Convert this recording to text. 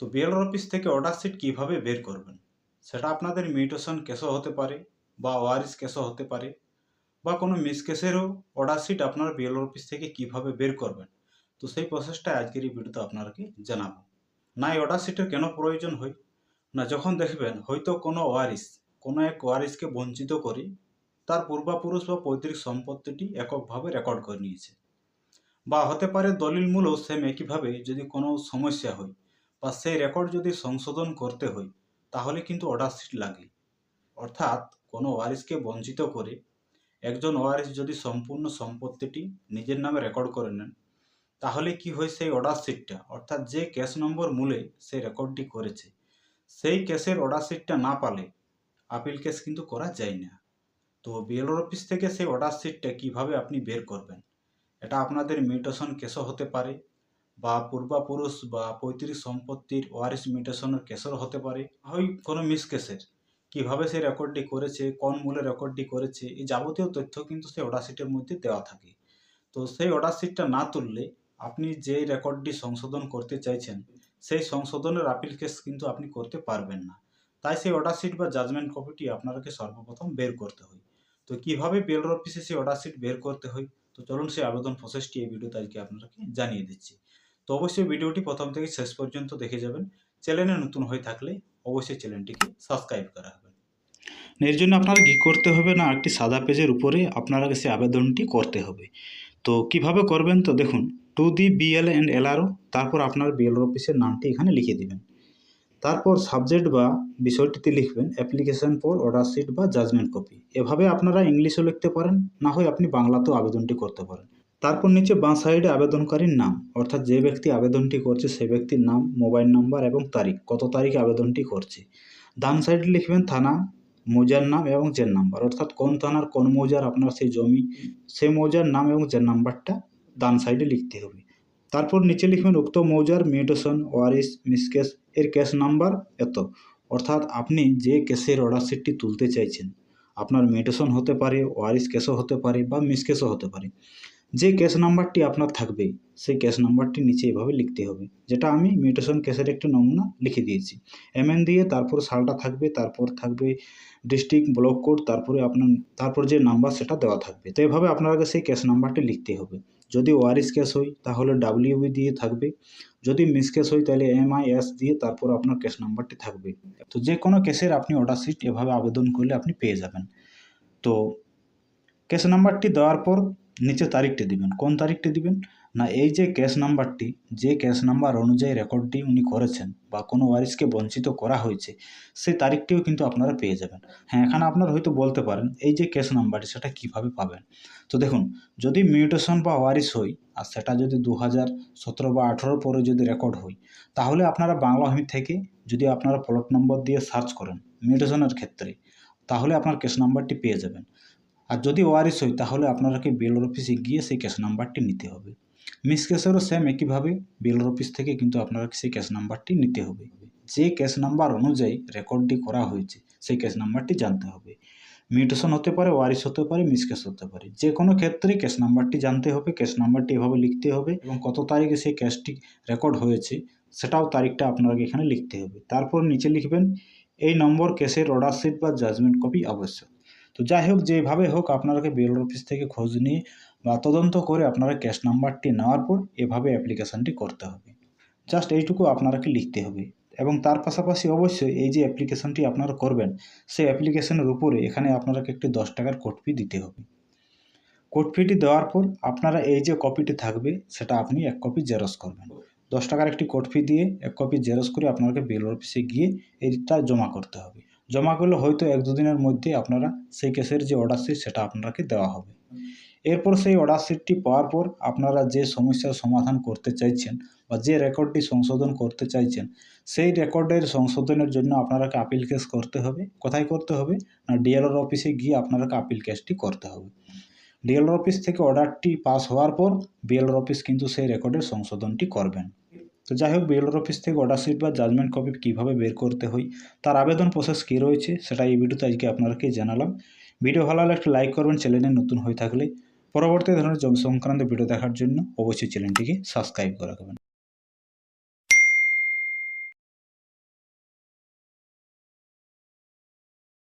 তো BLR office থেকে order sheet কীভাবে বের করবেন? সেটা আপনাদের মিউটেশন কেসও হতে পারে বা ওয়ারিস কেসও হতে পারে বা কোনো মিস কেসেরও অর্ডার শিট আপনার বিএলআর অফিস থেকে কীভাবে বের করবেন? তো সেই প্রসেসটা আজকের এই ভিডিওতে আপনাকে জানাব। না, এই অর্ডার শিটের কেন প্রয়োজন হয়? না, যখন দেখবেন হয়তো কোনো ওয়ারিস কোনো এক ওয়ারিসকে বঞ্চিত করে তার পূর্বাপুরুষ বা পৈতৃক সম্পত্তিটি এককভাবে রেকর্ড করে নিয়েছে। বা হতে পারে দলিল মূলও সেম একইভাবে যদি কোনো সমস্যা হয়। বা সেই রেকর্ড যদি সংশোধন করতে হয়, তাহলে কিন্তু অর্ডার শিট লাগে। অর্থাৎ কোনো ওয়ারিসকে বঞ্চিত করে একজন ওয়ারিস যদি সম্পূর্ণ সম্পত্তিটি নিজের নামে রেকর্ড করে নেন, তাহলে কি হয় সেই অর্ডার শিটটা অর্থাৎ যে ক্যাশ নম্বর মূলে সেই রেকর্ডটি করেছে, সেই কেসের অর্ডার শিটটা না পালে আপিল কেস কিন্তু করা যায় না। তো বিএলওর অফিস থেকে সেই অর্ডার শিটটা কীভাবে আপনি বের করবেন? এটা আপনাদের মিউটেশন কেসও হতে পারে। বা পূর্বাপুরুষ বা পৈতৃক সম্পত্তির ওয়ারিস মিউটেশনের কেসও হতে পারে। হয় কোনো মিস কেসের। কীভাবে সে রেকর্ডটি করেছে, কোন মূলে রেকর্ডটি করেছে, এই যাবতীয় তথ্য কিন্তু সেই অর্ডার শিটের মধ্যে দেওয়া থাকে। তো সেই অর্ডার শিটটা না তুললে আপনি যে রেকর্ডটি সংশোধন করতে চাইছেন, সেই সংশোধনের আপিল কেস কিন্তু আপনি করতে পারবেন না। তাই সেই অর্ডার শিট বা জাজমেন্ট কপিটি আপনাকে সর্বপ্রথম বের করতে হয়। তো কীভাবে বিএলআর অফিসে সেই অর্ডার শিট বের করতে হয়? তো চলুন সেই আবেদন প্রসেসটি এই ভিডিওতে আজকে আপনাকে জানিয়ে দিচ্ছি। তো অবশ্যই ভিডিওটি প্রথম থেকে শেষ পর্যন্ত দেখে যাবেন। চ্যানেলে নতুন হয়ে থাকলে অবশ্যই চ্যানেলটিকে সাবস্ক্রাইব করা হবে। এর জন্য আপনারা কী করতে হবে না একটি সাদা পেজের উপরে আপনারা সেই আবেদনটি করতে হবে। তো কীভাবে করবেন তো দেখুন to the BL and LRO তারপর আপনার বিএলআর অফিসের নামটি এখানে লিখে দিবেন। তারপর সাবজেক্ট বা বিষয়টিতে লিখবেন অ্যাপ্লিকেশন ফর অর্ডার শিট বা জাজমেন্ট কপি এভাবে আপনারা ইংলিশও লিখতে পারেন, না হয় আপনি বাংলাতেও আবেদনটি করতে পারেন। তারপর নিচে বাঁ সাইডে আবেদনকারীর নাম, অর্থাৎ যে ব্যক্তি আবেদনটি করছে সে ব্যক্তির নাম, মোবাইল নাম্বার এবং তারিখ, কত তারিখে আবেদনটি করছে। ডান সাইডে লিখবেন থানা, মৌজার নাম এবং জেন নাম্বার, অর্থাৎ কোন থানার কোন মৌজার আপনার সেই জমি, সেই মৌজার নাম এবং জেন নাম্বারটা ডান সাইডে লিখতে হবে। তারপর নিচে লিখবেন উক্ত মৌজার মিউটেশন ওয়ারিস মিসকেস, এর ক্যাশ নাম্বার এত। অর্থাৎ আপনি যে কেসের অর্ডার শিটটি তুলতে চাইছেন, আপনার মিউটেশন হতে পারে ওয়ারিস কেসও হতে পারে বা মিসকেসও হতে পারে। যে ক্যাশ নাম্বারটি আপনার থাকবে, সেই ক্যাশ নাম্বারটি নিচে এভাবে লিখতে হবে। যেটা আমি মিউটেশন কেসের একটি নমুনা লিখে দিয়েছি। এমএন দিয়ে তারপর সালটা থাকবে, তারপর থাকবে ডিস্ট্রিক্ট ব্লক কোড তারপরে আপনার, তারপর যে নাম্বার সেটা দেওয়া থাকবে। তো এভাবে আপনাকে সেই ক্যাশ নাম্বারটি লিখতে হবে। যদি ওয়ারিস কেস হয়, তাহলে ডাব্লিউবি দিয়ে থাকবে। যদি মিস কেস হয়, তাহলে এমআইএস দিয়ে তারপর আপনার ক্যাশ নাম্বারটি থাকবে। তো যে কোনো কেসের আপনি অর্ডার শিট এভাবে আবেদন করলে আপনি পেয়ে যাবেন। তো ক্যাশ নাম্বারটি দেওয়ার পর নিচে তারিখটি দিবেন। কোন তারিখটি দিবেন? না, এই যে ক্যাশ নাম্বারটি যে ক্যাশ নাম্বার অনুযায়ী রেকর্ডটি উনি করেছেন বা কোনো ওয়ারিসকে বঞ্চিত করা হয়েছে, সেই তারিখটিও কিন্তু আপনারা পেয়ে যাবেন। হ্যাঁ এখানে আপনারা হয়তো বলতে পারেন, এই যে ক্যাশ নাম্বারটি সেটা কীভাবে পাবেন? তো দেখুন, যদি মিউটেশন বা ওয়ারিস হয়, আর সেটা যদি দু হাজার সতেরো বা আঠেরোর পরে যদি রেকর্ড হয়, তাহলে আপনারা বাংলা ভূমি থেকে যদি আপনারা প্লট নম্বর দিয়ে সার্চ করেন মিউটেশনের ক্ষেত্রে, তাহলে আপনার ক্যাশ নাম্বারটি পেয়ে যাবেন। আর যদি ওয়ারিস হয়, তাহলে আপনারাকে বিএলওর অফিসে গিয়ে সেই ক্যাশ নাম্বারটি নিতে হবে। মিস কেসেরও সেম একইভাবে বিএলওর অফিস থেকে কিন্তু আপনারা সেই ক্যাশ নাম্বারটি নিতে হবে। যে ক্যাশ নাম্বার অনুযায়ী রেকর্ডটি করা হয়েছে, সেই ক্যাশ নাম্বারটি জানতে হবে। মিউটেশন হতে পারে ওয়ারিস হতে পারে মিস কেস হতে পারে। যে কোনো ক্ষেত্রে ক্যাশ নাম্বারটি জানতে হবে ক্যাশ নাম্বারটি এভাবে লিখতে হবে এবং কত তারিখে সেই ক্যাশটি রেকর্ড হয়েছে, সেটাও তারিখটা আপনাকে এখানে লিখতে হবে। তারপর নিচে লিখবেন, এই নম্বর কেসের অর্ডার শিট বা জাজমেন্ট কপি আবশ্যক তো যাই হোক যেভাবে হোক আপনাকে বিএলওর অফিস থেকে খোঁজ নিয়ে বা তদন্ত করে আপনারা ক্যাশ নাম্বারটি নেওয়ার পর এভাবে অ্যাপ্লিকেশানটি করতে হবে। জাস্ট এইটুকু আপনারাকে লিখতে হবে। এবং তার পাশাপাশি অবশ্যই এই যে অ্যাপ্লিকেশানটি আপনারা করবেন, সেই অ্যাপ্লিকেশনের উপরে এখানে আপনাকে একটি দশ টাকার কোড ফি দিতে হবে। কোড ফিটি দেওয়ার পর আপনারা এই যে কপিটি থাকবে, সেটা আপনি এক কপি জেরক্স করবেন। দশ টাকার একটি কোড ফি দিয়ে এক কপি জেরক্স করে আপনাকে বিএলওর অফিসে গিয়ে এইটা জমা করতে হবে। জমা করলে হয়তো এক দুদিনের মধ্যে আপনারা সেই কেসের যে অর্ডার শিট সেটা আপনাকে দেওয়া হবে। এরপর সেই অর্ডার শিটটি পাওয়ার পর আপনারা যে সমস্যার সমাধান করতে চাইছেন বা যে রেকর্ডটি সংশোধন করতে চাইছেন, সেই রেকর্ডের সংশোধনের জন্য আপনারাকে আপিল কেস করতে হবে। কোথায় করতে হবে? না ডিএলআর অফিসে গিয়ে আপনারাকে আপিল কেসটি করতে হবে। ডিএলআর অফিস থেকে অর্ডারটি পাস হওয়ার পর বিএলআর অফিস কিন্তু সেই রেকর্ডের সংশোধনটি করবেন। তো যাই হোক, বিএলওর অফিস থেকে অর্ডার শিট বা জাজমেন্ট কপি কীভাবে বের করতে হয় তার আবেদন প্রসেস কী রয়েছে, সেটা এই ভিডিওতে আজকে আপনাদেরকে জানালাম। ভিডিও ভালো লাগলে একটা লাইক করবেন চ্যানেলে নতুন হয়ে থাকলে। পরবর্তী ধরনের জমি সংক্রান্ত ভিডিও দেখার জন্য অবশ্যই চ্যানেলটিকে সাবস্ক্রাইব করে রাখবেন।